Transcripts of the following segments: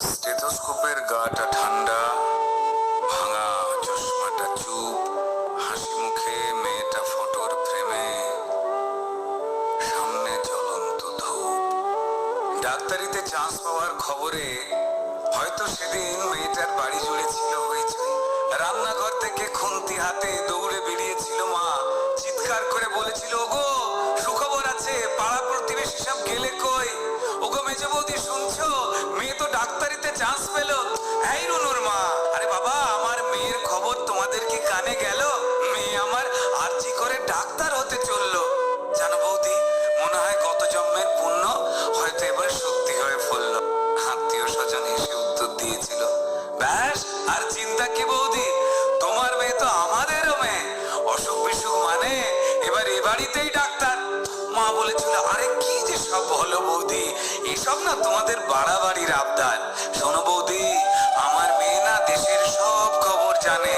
স্টেথোস্কোপের গাটা ঠান্ডা, ভাঙা চশমাটা চুপ, হাসি মুখে মেয়েটা ফটোর সামনে জ্বলন্ত ধূপ। ডাক্তারিতে চান্স পাওয়ার খবরে হয়তো সেদিন মেয়েটার বাড়ি জুড়ে ছিল হইচই। রান্নাঘর থেকে খুন্তি হাতে দৌড়ে বেরিয়েছিল মা। চিৎকার করে বলেছিল, ওগো, সুখবর আছে, পাড়া প্রতিবেশী সব গেলে কই ব্যাস, আর চিন্তা কি বৌদি? তোমার মেয়ে তো আমাদেরও মেয়ে। অসুখ বিসুখ মানে? এবার এ বাড়িতেই ডাক্তার। মা বলেছিল, আরে কি যে সব হলো বৌদি? এসব না তোমাদের বাড়াবাড়ির আবদার। শোনো বৌদি, আমার মেয়ে না দেশের সব খবর জানে।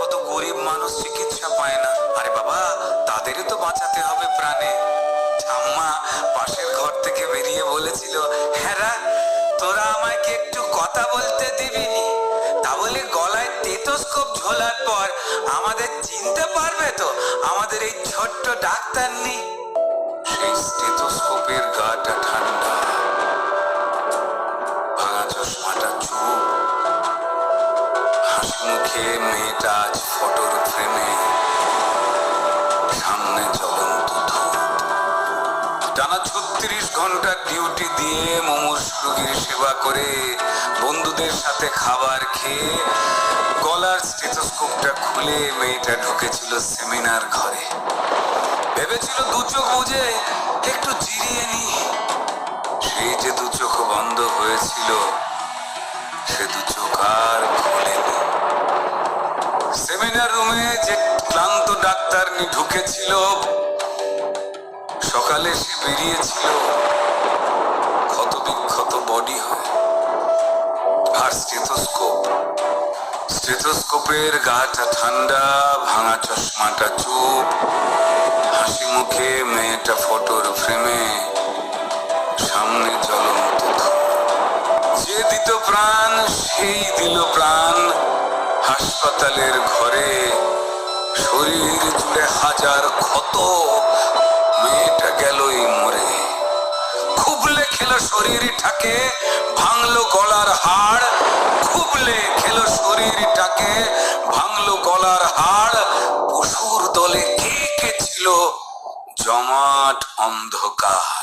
কত গরিব মানুষ চিকিৎসা পায় না। আরে বাবা তাদেরও তো বাঁচাতে হবে প্রাণে। ঠাম্মা পাশের ঘর থেকে বেরিয়ে বলেছিল হ্যাঁ তোরা আমায় কি একটু কথা বলতে দিবিনি। তা বলে গলায় টেটোস্কোপ ঝোলার পর আমাদের চিনতে পারবে তো আমাদের এই ছোট্ট ডাক্তার নেই সেই গাটা ঠান্ডা। ভাঙা চশমাটা চুপ। হাসি মুখে মেয়েটা আজ ফটোর ফ্রেমে। সামনে জ্বলন্ত টানা ছত্রিশ ঘণ্টা ডিউটি দিয়ে মুমূর্ষ রোগীর সেবা করে বন্ধুদের সাথে খাবার খেয়ে গলার স্টেথোস্কোপটা খুলে মেয়েটা ঢুকেছিল সেমিনার ঘরে। ভেবেছিল দু চোখ বুঝে একটু জিরিয়ে নি। সেই যে দু চোখ বন্ধ হয়েছিল, সে দু চোখ আর খোলেনি। সেমিনার রুমে যে ক্লান্ত ডাক্তার ঢুকেছিল, সকালে সে বেরিয়েছিল। ক্ষত বিক্ষত বডি হয়ে। আর স্টেথোস্কোপ। স্টেথোস্কোপের গাটা ঠান্ডা, ভাঙা চশমাটা চুপ। হাসি মুখে মেয়েটা ফটোর ফ্রেমে সামনে জ্বলন্ত যে দিত প্রাণ, সেই দিল প্রাণ। হাসপাতালের ঘরে শরীর জুড়ে হাজার ক্ষত। মেয়েটা গেলই মরে। খুবলে খেলো শরীরটাকে ভাঙলো গলার হাড় হাড় পশুর দলে কে কে ছিল? জমাট অন্ধকার।